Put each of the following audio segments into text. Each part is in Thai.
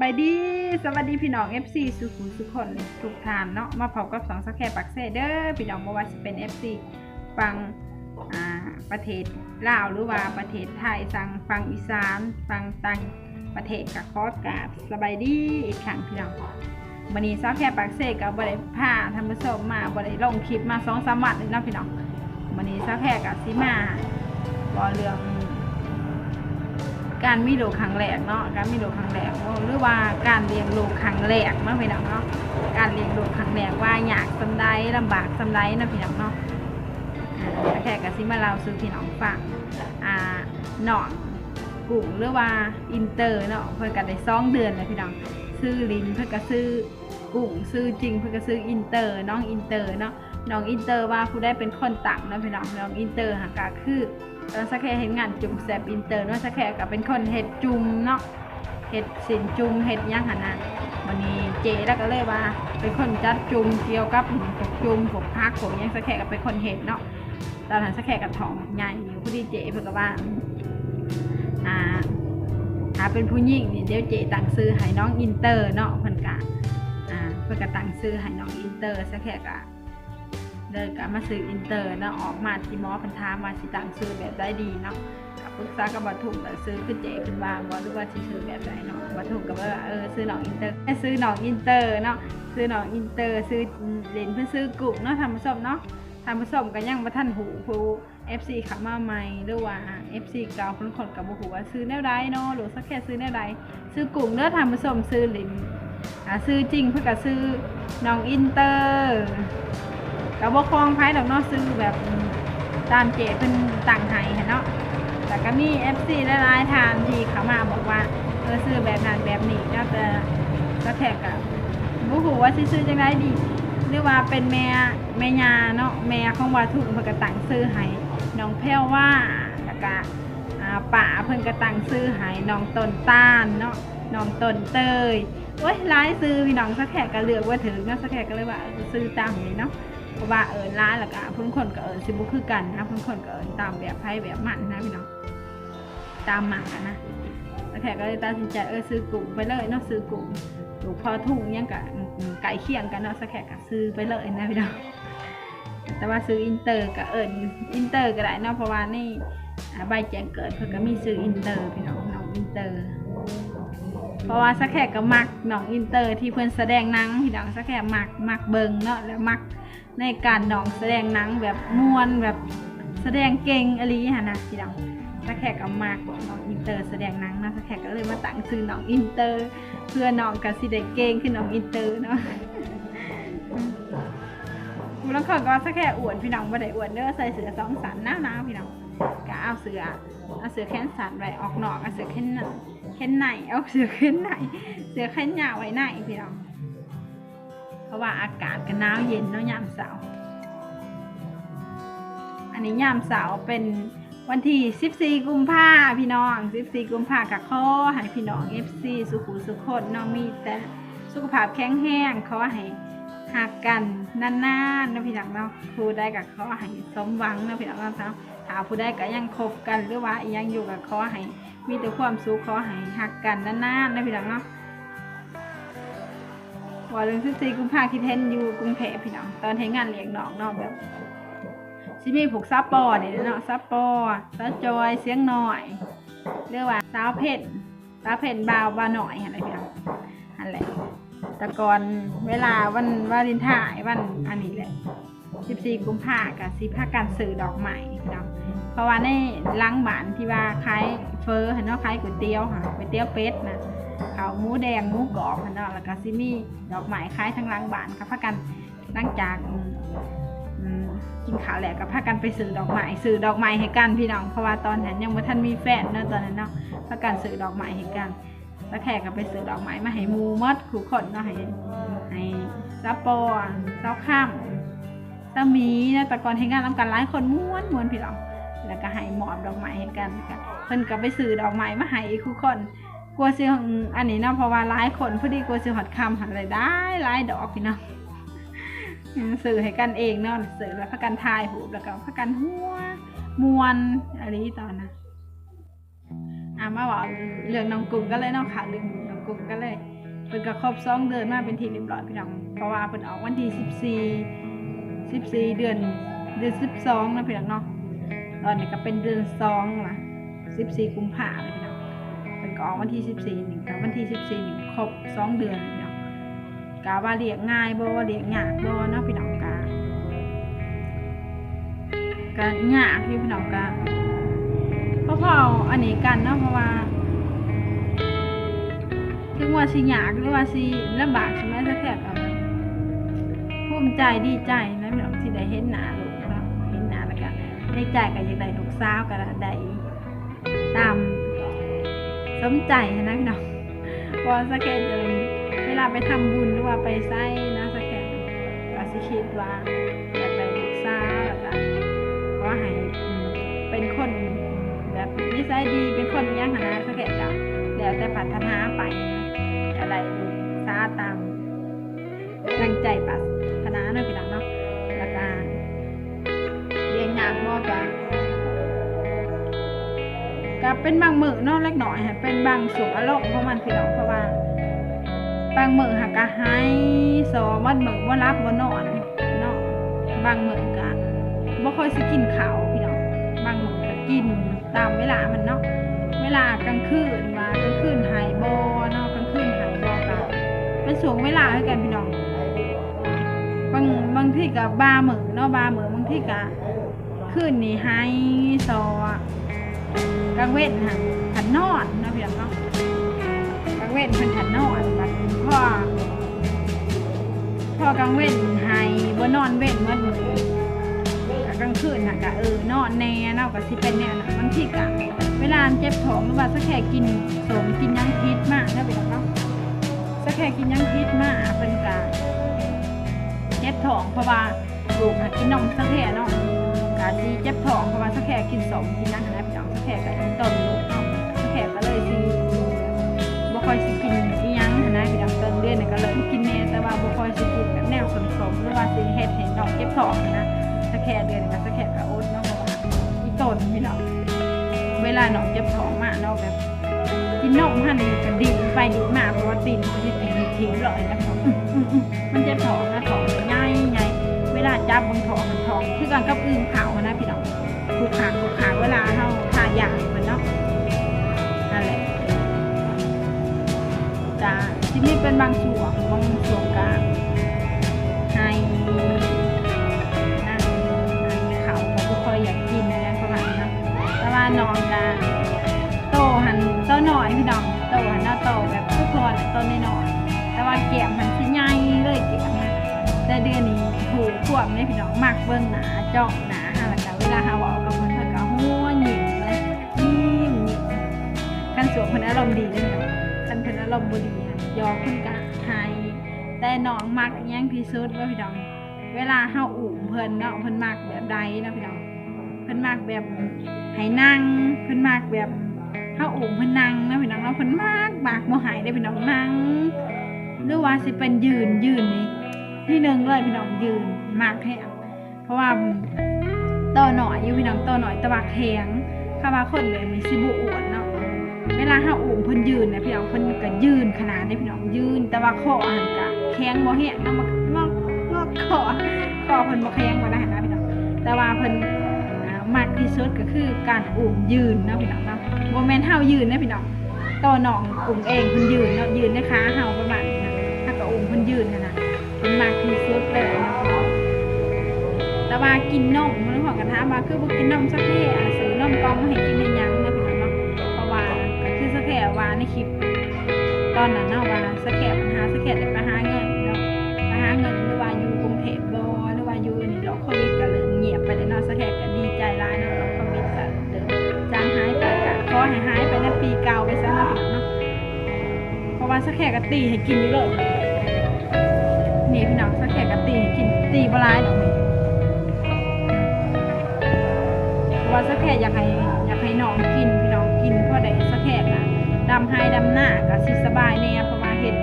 บายดีสวัสดีพี่น้อง FC สุขุมสุขคนทุกทานเนาะมาพบกับสองสแค่ปักเซเด้อพี่น้องบ่ว่าจะเป็น FC ฟังอ่าประเทศลาวหรือว่าประเทศไทยสั่งฟังอีสานฟังต่างประเทศกับคอสกาบสบายดีอีกครั้งพี่น้องวันนี้สักแค่ปักเซกับบริผ้าทำผสมมาบริลงคลิปมาสองสามวันเลยนะพี่น้องวันนี้สักแค่กับซิมาบอเรื่อง การมีลูกครั้งแรกเนาะการมีลูกครั้งแรกหรือว่าการเลี้ยงลูกครั้งแรกเนาะพี่น้องเนาะการเลี้ยงลูกครั้งแรกว่าอยากสำได้ลำบากสำได้นะพี่น้องเนาะแค่กะซิมาเราซื้อพี่น้องฟังอ่าหนอนกุ้งหรือว่าอินเตอร์เนาะเพื่อกันได้สองเดือนเลยพี่น้องซื้อลินเพื่อก็ซื้อกุ้งซื้อจริงเพื่อก็ซื้ออินเตอร์น้องอินเตอร์เนาะน้องอินเตอร์ว่าผู้ได้เป็นคนต่างนะพี่น้องน้องอินเตอร์หากาคือ ตอนสักแค่เห็นงานจุ่มแซบอินเตอร์เนาะสักแค่ก็เป็นคนเห็ดจุ่มเนาะเห็ดสินจุ่มเห็ดย่างหันนะวันนี้เจแล้วก็เลยว่า เป็นคนจัดจุ่มเกี่ยวกับพวกจุ่มพวกพักพวกหยังสักแค่ก็เป็นคนเห็ดเนาะตอนนั้นสักแค่กับทองใหญ่อยู่ผู้ดีเจเพิ่นก็ว่าอ่าหาเป็นผู้หญิงนี่เดี๋ยวเจตังซื้อให้น้องอินเตอร์เนาะเพิ่นกะอ่าเพิ่นก็ตังซื้อให้น้องอินเตอร์สักแค่ก็ เดินกับมาซื้ออินเตอร์เนาะออกมาที่มอพันธามาสิตังซื้อแบบได้ดีเนาะกับปรึกษากับบัตถุกแล้วซื้อขึ้นเจขึ้นวางบ่หรือว่าสิซื้อแบบไหนเนาะบัตถุกกับว่าเออซื้อหนองอินเตอร์ซื้อหนองอินเตอร์เนาะซื้อหนองอินเตอร์ซื้อเหรนเพื่อซื้อกลุ่มเนาะทำผสมเนาะทำผสมกันยังมาท่านหูผู้ FC ขับมาใหม่หรือว่า FC เก่าคนคนกับบุหูว่าซื้อแนวใดเนาะหรือสักแค่ซื้อแนวใดซื้อกลุ่มเนาะทำผสมซื้อเหรนอ่าซื้อจริงเพื่อกับซื้อหนองอินเตอร์ กับ่คลองไพ่ดอกเนาะซื้อแบบตามเจเป็นต่างไห้เนาะแต่ก็มี FC หลายๆทางที่เขามาบอกว่าเออซื้อแบบนั้นแบบนี้เนาะแต่ก็แท็กอะบุหูว่าสิซื้อจังได้ดี หรือว่าเป็นแม่แม่ยาเนาะแม่ของวาทุเพิ่นก็ตั้งซื้อให้น้องแพ้วว่าแล้วก็อ่าป่าเพิ่นก็ตั้งซื้อให้น้องต้นต้านเนาะน้องต้นเตยโอ้ยหลายซื้อพี่น้องสักแขกก็เลือกว่าถึงเนาะสักแขกก็เลยว่าเออซื้อตามนี้เนาะ ราะว่าเอิญร้านแล้วก็เพิ่นคนก็เอิญสิบุคือกันนะพิ่นคนก็เอิญตามแบบไพ่แบบมันนะพี่น้องตามหมักนะแล้วแขกก็เลยตัดสินใจเออซื้อกลุ่มไปเลยเนาะซื้อกลุ่มถูกพอทุ่งยังกับไก่เคียงกันเนาะสักแขกก็ซื้อไปเลยนะพี่น้องแต่ว่าซื้ออินเตอร์ก็เอิญอินเตอร์ก็ได้เนาะเพราะว่านี่ใบแจ้งเกิดเพิ่นก็มีซื้ออินเตอร์พี่น้องน้องอินเตอร์เพราะว่าสักแขกก็มักน้องอินเตอร์ที่เพิ่อนแสดงนังพี่น้องสักแขกมักมักเบิงเนาะแล้วมัก ในการน้องแสดงหนังแบบมวนแบบแสดงเก่งอะไรอย่างเงี้ยนะพี่น้องถ้าแขกก็มากน้องอินเตอร์แสดงหนังนะถ้าแขกก็เลยมาตั้งชื่อน้องอินเตอร์ เพื่อน้องกับสิได้เก่งขึ้นน้องอินเตอร์เนาะกูแล้วคนก็สักแค่อวดพี่น้องบ่ได้อวดเด้อใส่เสือสองสันหน้าๆพี่น้องก็เอาเสือเอาเสือแขนสันไว้ออกนอกเอาเสือแขนหนาแขนในเอาเสือแขนในเสือแขนยาวไว้ในพี่น้อง ราะว่าอากาศก็หนาวเย็นเนาะยามเสาร์อันนี้ยามเสาร์เป็นวันที่ 14 กุมภาพี่น้อง 14 กุมภากับข้อให้พี่น้อง FC สุขุสุขคนน้องมีแต่สุขภาพแข็งแรงขอให้หักกันนานๆนะพี่น้องเนาะผู้ได้กับขอให้สมหวังนะพี่น้องเนาะถ้าผู้ได้ก็ยังคบกันหรือว่ายังอยู่กับขอให้มีแต่ความสุขขอให้หักกันนานๆนะพี่น้องเนาะ ว่าเรื่องที่สี่กุมภาพันธ์ที่เทนอยู่กรุงเทพพี่น้องตอนเทงานเลี้ยงน้องเนาะแบบซิมีผูกซับปอเนี่ยเนาะซับปอสาวจอยเสียงหน่อยเรียกว่าสาวเพ่นสาวเพ่นบาวบาหน่อยอะไรพี่น้องอันแหละแต่ก่อนเวลาวันวาเลนไทน์วันอันนี้แหละสิบสี่กุมภาพันธ์กับสิภาการสื่อดอกไม้พี่น้องเพราะว่าในล้างบ้านที่ว่าขายเฟอร์เนเนาะขายก๋วยเตี๋ยวค่ะก๋วยเตี๋ยวเป็ดนะาวหมูแดงหมูกรอบเนาะแล้วก็ซิมีดอกไม้คล้ายทั้งล้างบานกับพากันหลังจากกินข้าวแหละกับพากันไปซื้อดอกไม้ซื้อดอกไม้ให้กันพี่น้องเพราะว่าตอนนั้นยังไม่ทันมีแฟนเนาะตอนนั้นเนาะพากันซื้อดอกไม้ให้กันแล้วแขกก็ไปซื้อดอกไม้มาให้มูมดขู่คนเนาะให้ให้ซับปอซับข้ามซามีนะแต่ก่อนให้งานทำกันหลายคนม้วนม้วนพี่น้องแล้วก็ให้หมอบดอกไม้ให้กันเพิ่นก็ไปซื้อดอกไม้มาให้คู่คน กลัวซื้อองอันนี้เนาะเพราะว่าหลายคนพอดีกลัวซื้อหอดคำหันอะไรได้หลายดอกพี่เนาะสื่อให้กันเองเนาะสื่อแล้วพักกันทายหูแล้วก็พักกันหัวมวนอะไรตอนนะอะมาบอกเรื่องน้องกุ้งก็เลยเนาะค่ะเรื่องน้องกุ้งกันเลยเพิ่นก็ครบสองเดือนมาเป็นทีเรียบร้อยพี่น้องเพราะว่าเพิ่นออกวันที่สิบสี่สิบสี่เดือนเดือนสิบสองนะพี่น้องเนาะตอนนี้ก็เป็นเดือนสองละสิบสี่กุมภาพันธ์ เพิ่นก็ออกวันที่สิบสี่หนึ่งกับวันที่สิบสี่หนึ่งครบสองเดือนพี่น้องกาว่าเลี้ยงง่ายบ่เลี้ยงยากบ่เนาะพี่น้องกาก็ยากที่พี่น้องก็เพราะพออันนี้กันเนาะเพราะว่าถึงว่าสิยากหรือว่าสิลำบากใช่ไหมสักแค่กับภูมิใจดีใจนะพี่น้องที่ได้เห็นหน้าลูกเนาะเห็นหน้าแล้วก็ในใจก็อยากได้ลูกสาวก็ได้ตาม สมใจนะพี่น้องเพราะว่าสักแค่จะเวลาไปทำบุญหรือว่าไปไส้นะสักแค่ก็สิคิดว่าอยากได้ลูกสาวแล้วก็ก็ให้เป็นคนแบบนิสัยดีเป็นคนยังหนะสักแก่จ้ะแล้วแต่ปรารถนาไปอะไรลูกซาตามตั้งใจปรารถนาเนาะพี่น้อง ก็เป็นบางมือเนาะเล็กน้อยค่ะเป็นบางสูงอารมณ์ของมันพี่น้องเพราะว่า บางมือหักก็ให้สอวันมือว่ารับว่านอนเนาะบางมือก็บ่ค่อยสิกินข้าวพี่น้องบางมือก็กินตามเวลามันเนาะเวลากลางคืนว่ากลางคืนหายบ่เนาะกลางคืนหายบ่ก็เป็นช่วงเวลาคือกันพี่น้องบางบางที่ก็บ่ามือเนาะบ่ามือบางที่ก็คืนนี้หายซอางเว้นหั่นหันนอนนาะพี่น้องเนาะกลางเว้นเพิ่นหันนอนบัดพอพอกลางเว้นหายบ่นอนเว้นหมดมื้อกกลางคืนน่ะกะเออนอนแน่เนาะก็สิเป็นแน่น่ะบางทีกะเวลาเจ็บท้องหรือว่าสักแค่กินสมกินยังพิษมากนะเป็นเนาะสักแค่กินยังพิษมากเป็นกะเจ็บท้องเพราะว่าลูกน่ะกินนมสักแค่เนาะกะสิเจ็บท้องเพราะว่าสักแค่กินสมกินยัง ให้น้องนะสแครเดือนกับสแครกับโอ๊ตเนาะเพราะว่าอีต้นพี่เนาะเวลาน้องเจ็บท้องมาเนาะแบบกินนมหันนี่ก็ดิ่งไปดิ่งมาเพราะว่าตินมันจะติ่งทิ้งเลยนะพี่น้องมันเจ็บท้องนะท้องใหญ่ใหญ่เวลาจับบนท้องมันท้องคือกันกับอึ่งขาวนะพี่น้องคูขางคูขาเวลาเฮาทายาเหมือนเนาะนั่นแหละจ้าที่นี่เป็นบางช่วงบางช่วงกลางานองกะโตหันโตหน่อยพี่น้องโตหันหน้าโตแบบทุกคนโตน้อยแต่ว่าเกียมหันสิใหญ่เลยเกียมนะแต่เดือนนี้ถูกขวบเนี่ยพี่น้องมักเบิ่งหนาจ้องหนาหาแล้วก็เวลาหาวากับเพิ่นเพิ่นก็หัวหยิ้มเลยยิ้มยิ้มคันสวมเพิ่นอารมณ์ดีเลยพี่น้องคันเพิ่นอารมณ์บ่ดียอเพิ่นก็ให้แต่น้องมักอิหยังที่สุดว่าพี่น้องเวลาเฮาอุ่มเพิ่นเนาะเพิ่นมักแบบใดนะพี่น้องเพิ่นมักแบบ ให้นั่งเพิ่นมักแบบเฮาอุ่มเพิ่นนั่งเนาะพี่น้องเนาเพิ่นมักมักบ่หายได้พี่น้องนั่งหรือว่าสิเป็นยืนยืนนี่ที่หนึ่งเลยพี่น้องยืนมักแท้เพราะว่าต่อหน่อยอยู่พี่น้องต่อหน่อยตะบักแข็งถ้าว่าคนแบบมีสิบ่อ้วนเนาะเวลาเฮาอุ่มเพิ่นยืนเนี่ยพี่น้องเพิ่นก็ยืนขนาดนี้พี่น้องยืน แต่ว่าคอหันก็แข็งบ่แห้งเนาะมันงอกงอกคอคอเพิ่นบ่แข็งบ่ได้นะพี่น้องแต่ว่าเพิ่นอ่า มากที่สุดก็คือการอุ้มยืนเนาะพี่น้องเนาะบ่แม่นเฮายืนนะพี่น้องตัวน้องอุ้มเองเพิ่นยืนเนาะยืนในขาเฮาประมาณนะถ้าก็อุ้มเพิ่นยืนนั่นน่ะเพิ่นมากที่สุดเลยนะแต่ว่ากินนมมันของกันถามาคือบ่กินนมสักแค่ซื้อนมกล่องมาให้กินได้หยังนะพี่น้องเนาะเพราะว่าก็คือสักแค่ว่าในคลิป ตอนนั้นเนาะว่าสักแค่ปัญหาสักแค่ได้ไปหา ว่าสะแขกก็ตีให้กินอยู่เลยนี่พี่น้องสะแขกก็ตีให้กินตีบ่หลายดอกนี่เพราะว่าสะแขกอยากให้อยากให้น้องกินพี่น้องกินเพราะได้สะแขกอะดำให้ดำหน้าก็สิสบายแน่เพราะว่าเฮ็ด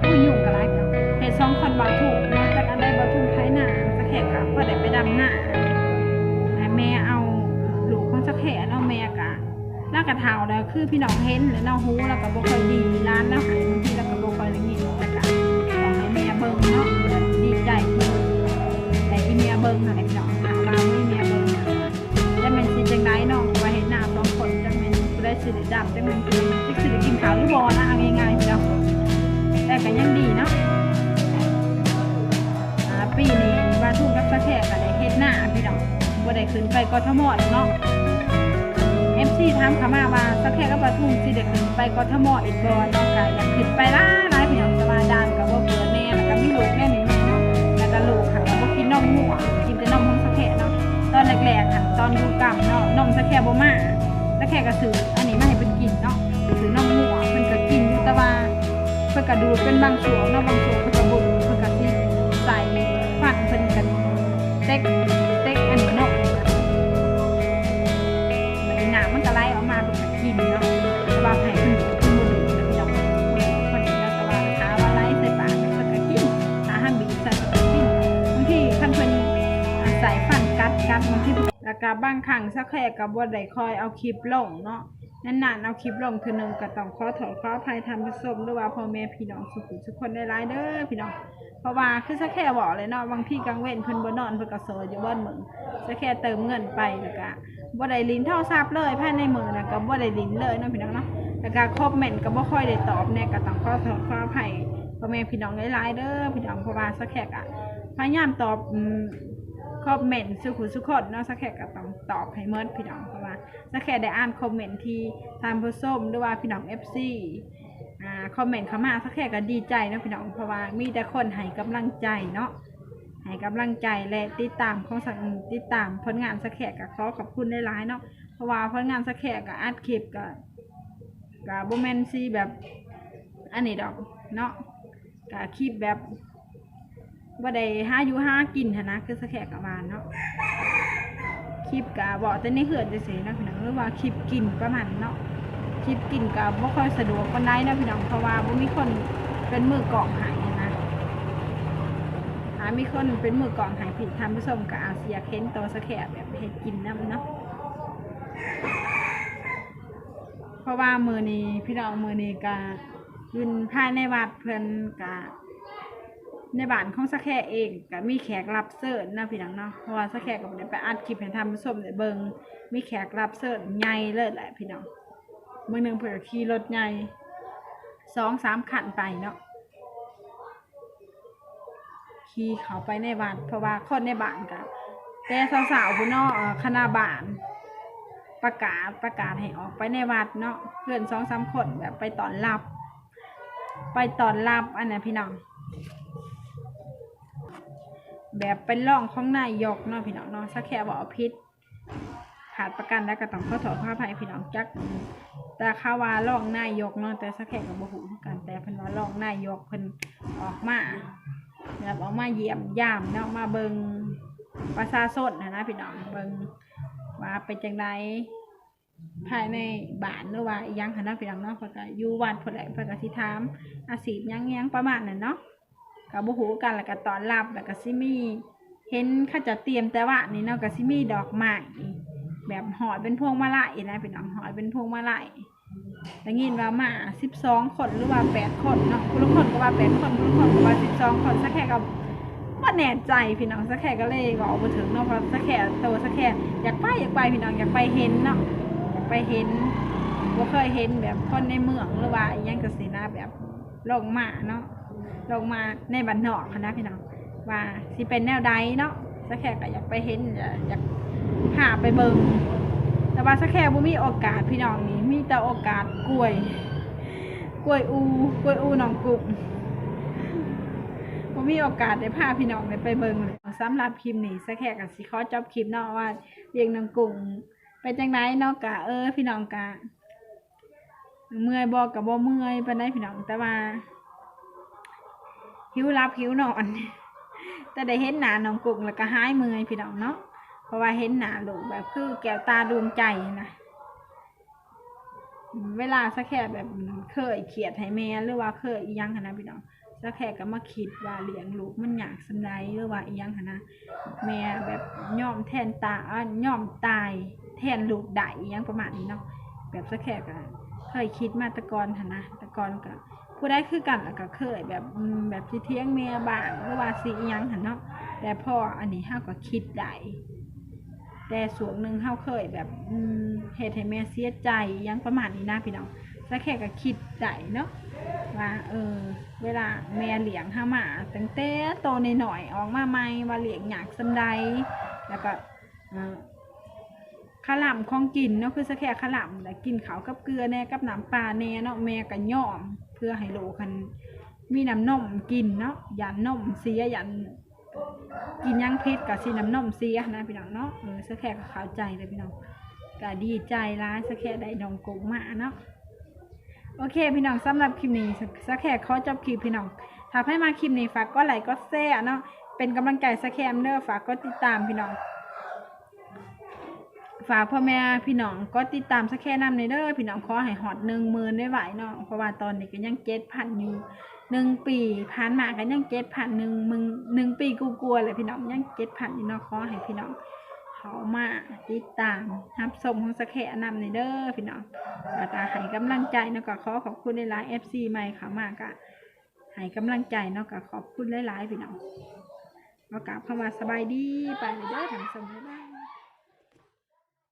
ผู้ยุ่งก็หลายกันเห็ดสองคนบาถูกมาจากอันใดบาถูกไทยหนาสักแขกกะพอได้ไปดำหน้าแม่เอาลูกของสักแขกเอาแม่กะ แล้วกระเทาแล้วคือพี่น้องเห็นแล้วเนาะฮู้แล้วก็บ่ค่อยดีร้านแล้วหายบางทีแล้วก็บ่ค่อยได้ยแต่ก็ต้องให้แม่เบิ่งเนาะดีใจที่แต่ที่เมียเบิ่งนั่นแหละพี่น้องหาว่าไม่เมียเบิ่งแล้วมันสิจังไดเนาะว่าเห็นหน้าสองคนจังแม่นผู้ได้สิได้ดำจังแม่นสิจักสิได้กินข้าวหรือบ่นะเอาง่ายๆพี่น้องแต่ก็ยังดีเนาะปีนี้บ้านทุ่งกับสะแขกก็ได้เฮ็ดหน้าพี่น้องบ่ได้ขึ้นไปกทมเนาะ MC ถามเขามาว่าสะแขกกับบ้านทุ่งสิได้ขึ้นไปกทมอีกบ่เนาะก็อยากขึ้นไปหลายหลายพี่น้องสบาดานก็บ่เปิดแน่แล้วก็มีลูกแน่หนี่เนาะแล้วก็ลูกค่ะก็บ่กินนมหัวกินแต่นมของสะแขกเนาะตอนแรกๆค่ะตอนดูกรรมเนาะนมสะแขกบ่มาสะแขกก็ซื้ออันนี้มาให้เพิ่นกินเนาะซื้อนมหัวเพิ่นก็กินอยู่แต่ว่าเพิ่นก็ดูเป็นบางช่วงเนาะบางช่วงเพิ่นก็บ่ดูดเพิ่นก็สิใส่ฟันเพิ่นกันเต็ก กัดบางทีแล้วก็บางครั้งสักแค่ก็บ่ได้คอยเอาคลิปลงเนาะนานๆเอาคลิปลงคือหนึ่งก็ต้องขอถอขออภัยทำผสมหรือว่าพ่อแม่พี่น้องสุขุทุกคนได้ร้ายเด้อพี่น้องเพราะว่าคือสักแค่บอกเลยเนาะบางที่กลางเว้นเพิ่นบ่นอนเพิ่นก็โซอยู่บ้านมึงสักแค่เติมเงินไปแล้วก็บ่ได้ลิ้นโทรศัพท์เลยภายในมือนะก็บ่ได้ลิ้นเลยเนาะพี่น้องเนาะแล้วก็คอมเมนต์ก็บ่ค่อยได้ตอบแน่ก็ต้องขอโทษขออภัยพ่อแม่พี่น้องหลายเด้อพี่น้องเพราะว่าสักแค่ก็พยายามตอบ คอมเมนต์สุขุสุขคนเนาะสักแค่ก็ต้องตอบให้เมิดพี่น้องเพราะว่าถ้าแค่ได้อ่านคอมเมนต์ที่ทางผู้ส้มหรือว่าพี่น้อง FC อ่าคอมเมนต์เข้ามาสักแค่ก็ดีใจเนาะพี่น้องเพราะว่ามีแต่คนให้กำลังใจเนาะให้กำลังใจและติดตามของสังติดตามผลงานสักแค่ก็ขอขอบคุณได้หลายเนาะเพราะว่าผลงานสักแค่ก็อัดคลิปก็ก็บ่แมนซีแบบอันนี้ดอกเนาะก็คลิปแบบ บ่ได้หาอยู่ห้ากินหั้นะคือสแค่ก็ว่าเนาะคลิปกะบอกแต่ในเหือนจะเสียนะพี่น้องหรือว่าคลิปกินประมาณเนาะคลิปกินกะบ่ค่อยสะดวกปานใดนะพี่น้องเพราะว่าบ่มีคนเป็นมือกล่องหายนะหามีคนเป็นมือกล่องหายผิดทานผู้ชมกะอาเซียเค้นโตวสแขบแบบเฮ็ดกินนํเนาะเพราะว่ามือนี้พี่น้องมือนี้กะยืนภายในวัดเพิ่นกะ ในบ้านของสะแค่เองก็มีแขกรับเสิร์ฟนะพี่น้องเนาะเพราะว่าสะแค่ก็บ่ได้ไปอัดคลิปให้ทำผู้ชมได้เบิ่งมีแขกรับเสิร์ใหญ่เลยแหละพี่น้องมื้อหนึงเพิ่นก็ขี่รถใหญ่สองสามคันไปเนาะขี่เขาไปในบ้านเพราะว่าคนในบ้านก็แต่สาวๆผู้นาะเอ่อคณะบ้าน ประกาศประกาศให้ออกไปในวัดเนาะเพื่อนสองสามคนแบบไปตอนรับ ไปตอนรับอันนั้นพี่น้อง แบบเป็นร่องของนายยกเนาะพี่น้องเนาะสักแค่บอกเอาพิษขาดประกันแล้วก็ต้องข้อโทษขออภัยพี่น้องจัก แต่ข่าว่าร่องนายยกเนาะแต่สักแค่กับบ่ฮู้คือกันแต่เพิ่นว่าร่องนายยกเพิ่นออกมาแบบออกมาเยี่ยมยามเนาะมาเบิงประชาชนนะนะพี่น้องเบิงว่าเป็นจังไดภายในบ้านหรือว่ายังหันนะพี่น้องเนาะเพิ่นก็อยู่วัดเพิ่นแหละเพิ่นก็สิถามอาชีพยังยังประมาณนั้นเนาะ กับบุหูกันแล้วก็ตอนรับแล้วก็ซิมีเห็นเขาจะเตรียมแต่ว่านี่เนาะก็ซิมีดอกไม้แบบหอยเป็นพวงมาลัยนะเป็นน้องหอยเป็นพวงมาลัยแต่ยินว่ามาสิบสองคนหรือว่าแปดคนเนาะคุณลุงคนก็ว่าแปดคนคุณลุงคนก็ว่าสิบสองคนสักแค่ก็ว่าแน่ใจพี่น้องสักแค่ก็เลยบอกมาถึงเนาะเพราะสักแค่โตสักแค่อยากไปอยากไปพี่น้องอยากไปเห็นเนาะอยากไปเห็นว่าเคยเห็นแบบคนในเมืองหรือว่ายังกสินะแบบลงมาเนาะ ลงมาในบ้านนอกนะพี่น้องว่าสิเป็นแนวใดเนาะสักแค่ก็อยากไปเห็นอยากอยากหาไปเบิงแต่ว่าสักแค่บ่มีโอกาสพี่น้องนี่มีแต่โอกาสกล้วย กล้วยอูกล้วยอูหนองกุ้งบ่มีโอกาสได้พาพี่น้องไปเบิงเลยสำหรับคลิปนี้สักแค่ก็สิขอจอบคลิปเนาะว่าเลี้ยงนองกุ้งเป็นจังไดเนาะกะเออ พี่น้องกะเมื่อยบ่กับบ่เมื่อยปานใดพี่น้องแต่ว่า หิวรับหิวนอน แต่ได้เห็นหนาน้องกุ้งแล้วก็หายเมื่อยพี่น้องเนาะเพราะว่าเห็นหนาลูกแบบคือแก้วตาดวงใจนะเวลาสักแค่แบบเคยเขียดให้แม่หรือว่าเคยยังขนะพี่น้องสักแค่ก็มาคิดว่าเลี้ยงลูกมันอยากสำไรหรือว่ายังขนะแม่แบบย่อมแทนตาอ่ย่อมตายแทนลูกได้ยังประมาณนี้เนาะแบบสะแขกอะเคยคิดมาตะกอนหันะตะกอนก็ ผู้ได้คือกันแล้วก็เคยแบบแบบสิเที่ยงเมียบ้างหรือว่าสิอิหยังหันเนาะแต่พออันนี้เฮาก็คิดได้แต่ส่วนหนึ่งเฮาเคยแบบเฮ็ดให้แม่เสียใจยังประมาณนี้นะพี่น้องสะแขกก็คิดได้เนาะว่าเออเวลาแม่เลี้ยงเฮามาตั้งแต่โตในหน่อยออกมาใหม่ว่าเลี้ยงอยากสำใดแล้วก็อ่อ ขาวหล่ำของกินเนาะคือสแค่ขาวหล่ำแต่กินเขาวกับเกลือแน่กับน้ำปลาแน่เนาะแม่ก็ย่อม เพื่อให้โลกคันมีน้ำนมกินเนาะยันนมเสียยันกินยังพิษกับสีน้ำนมเสียนะพี่น้องเนาะเออสแค่ก็เข้าใจเลยพี่น้องก็ดีใจร้ายสแค่ได้นองกงมาเนาะโอเค พี่น้องสำหรับคลิปนี้สะสแค่ขอจบคลิปพี่น้องถ้าให้มาคลิปนี้ฝากก็ไลค์ก็แชร์เนาะเป็นกำลังใจสแค่เด้อฝากก็ติดตามพี่น้อง ฝากพ่อแม่พี่น้องก็ติดตามสักแค่นำในเด้อพี่น้องขอให้ฮอดหนึ่งหมื่นได้ไหวเนาะเพราะว่าตอนนี้ก็ยังเจ็ดพันอยู่หนึ่งปีผ่านมาก็ยังเจ็ดพันหนึ่งมึงหนึ่งปีกูกลัวเลยพี่น้องยังเจ็ดพันอยู่เนาะขอให้พี่น้องเขามาติดตามรับชมของสักแค่นำในเด้อพี่น้องแล้วก็ให้กำลังใจเนาะก็ขอขอบคุณในไลน์เอฟซีใหม่ค่ะมากะให้กำลังใจเนาะก็ขอบคุณหลายๆพี่น้องก็กลับเข้ามาสบายดีไปเลยเด้อทางสมบ๊ายบาย